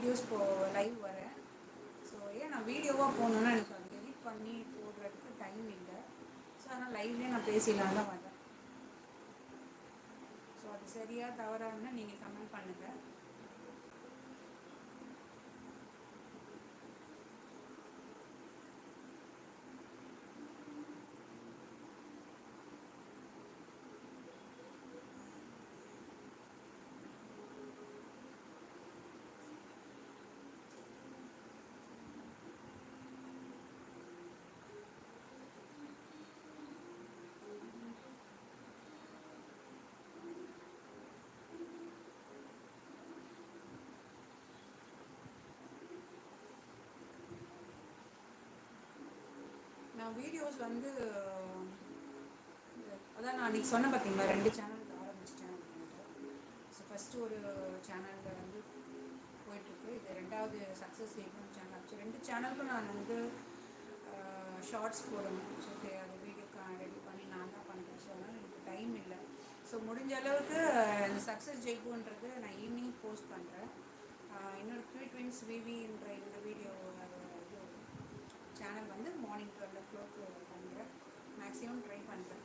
Videos போ live வரேன் so ஏன் நான் வீடியோவாக போகணுன்னா எனக்கு அது எடிட் பண்ணி போடுறதுக்கு டைம் இல்லை. ஸோ அதனால் லைவ்லேயே நான் பேசிடலாம் தான் வரேன் ஸோ அது சரியாக தவறான்னு நீங்கள் கமெண்ட் பண்ணுங்கள் நான் வீடியோஸ் வந்து அதான் நான் அன்றைக்கி சொன்னேன் பார்த்தீங்களா ரெண்டு சேனலுக்கு ஆரம்பிச்சிட்டேன் அப்படின்ட்டு ஸோ ஃபஸ்ட்டு ஒரு சேனலில் வந்து போயிட்டுருக்கு. இது ரெண்டாவது சக்ஸஸ் ஏகணும் சேனல் ஸோ ரெண்டு சேனலுக்கும் நான் வந்து ஷார்ட்ஸ் போடணும். ஸோ அது வீடியோ ரெடி பண்ணி நான் தான் பண்ணுறேன் ஸோ அதனால் எனக்கு டைம் இல்லை. ஸோ முடிஞ்ச அளவுக்கு இந்த சக்ஸஸ் ஜெயிக்குன்றது நான் ஈவினிங் போஸ்ட் பண்ணுறேன் என்னோடய க்யூ ட்வின்ஸ் விவி சேனல் வந்து மார்னிங் டுவெல் ஓ கிளாக் பண்ணுறேன் மேக்ஸிமம் ட்ரை பண்ணுறேன்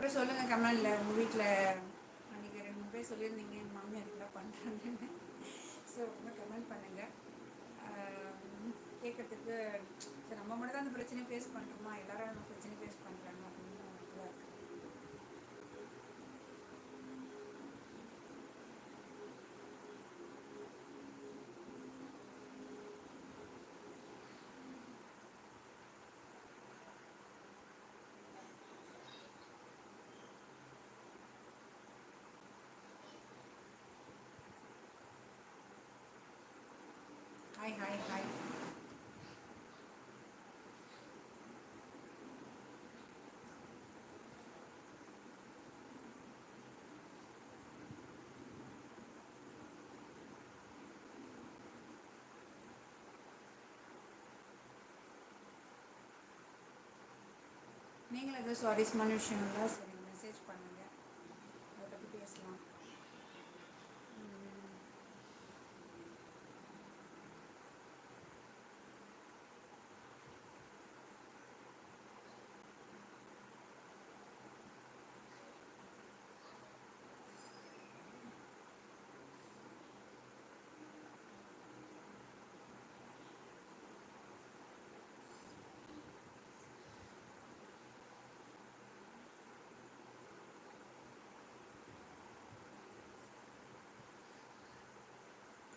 அப்புறம் சொல்லுங்கள் கமெண்டில் உங்கள் வீட்டில் அன்றைக்கி ரெண்டு பேர் சொல்லியிருந்தீங்க எங்கள் மாமியார் இப்படிலாம் பண்ணுறாங்கன்னு ஸோ ரொம்ப கமெண்ட் பண்ணுங்கள் கேட்குறதுக்கு சரி நம்ம மட்டும் தான் அந்த பிரச்சனையை ஃபேஸ் பண்ணுறோமா எல்லோரும் அந்த பிரச்சனையை ஃபேஸ் பண்ணுறாங்க நீங்களும் எதுவும் சுவாரஸ்யமான விஷயம் இருந்தால் சரி மெசேஜ் பண்ணுங்கள் அதை பற்றி பேசலாம்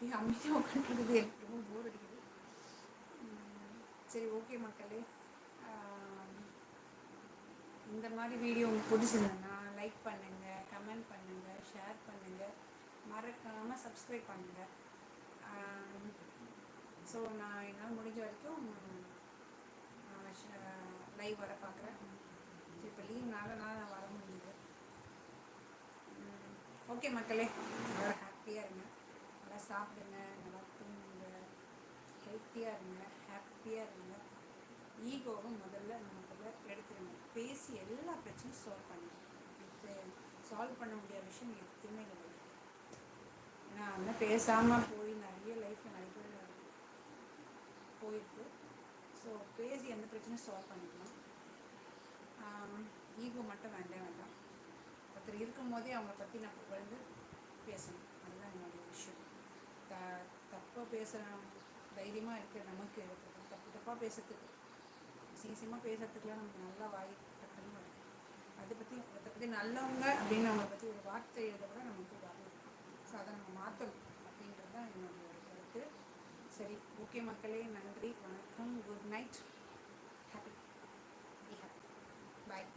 அப்படியே அமைதியாக உட்காந்துருக்குது எனக்கு ரொம்ப போர் அடிக்குது. சரி ஓகே மக்களே. இந்த மாதிரி வீடியோ உங்களுக்கு பிடிச்சிருந்தேன்னா லைக் பண்ணுங்கள் கமெண்ட் பண்ணுங்கள் ஷேர் பண்ணுங்கள் மறக்காமல் சப்ஸ்கிரைப் பண்ணுங்கள் ஸோ நான் என்னால் முடிஞ்ச வரைக்கும் லைவ் வர பார்க்குறேன் இப்போ லீவ் லீவ்னால நான் வர முடியுது. ஓகே மக்களே. நல்லா ஹாப்பியாக இருங்க. நல்லா சாப்பிடுங்க நல்லா தூங்குங்க. ஹெல்த்தியாக இருங்க ஹாப்பியாக இருங்க. ஈகோவும் முதல்ல நமக்குள்ள எடுத்துருங்க பேசி எல்லா பிரச்சனையும் சால்வ் பண்ணுங்க சால்வ் பண்ண முடியாத விஷயம் எதுவுமே இல்லை ஏன்னா அந்த பேசாமல் போய் நிறைய லைஃப்பில் நிறைய பேர் போயிருக்கு. ஸோ பேசி எந்த பிரச்சனையும் சால்வ் பண்ணிக்கலாம். ஈகோ மட்டும் வேண்டே வேண்டாம். ஒருத்தர் இருக்கும் போதே அவங்கள பற்றி நான் வந்து பேசணும் அதுதான் என்னுடைய விஷயம் த தப்பாக பேசுகிற தைரியமாக இருக்கிற நமக்கு. இருக்குது தப்பு தப்பாக பேசுறதுக்கு. சீசியமாக பேசுறதுக்குலாம் நமக்கு நல்லா வாய் டக்குன்னு வருது அதை பற்றி அதை பற்றி நல்லவங்க அப்படின்னு அவங்கள பற்றி ஒரு வார்த்தை எழுத கூட நமக்கு வரணும் ஸோ அதை நம்ம மாற்றணும் அப்படின்றது தான் என்னுடைய ஒரு கருத்து. சரி ஓகே மக்களே நன்றி வணக்கம் good night. Happy be happy bye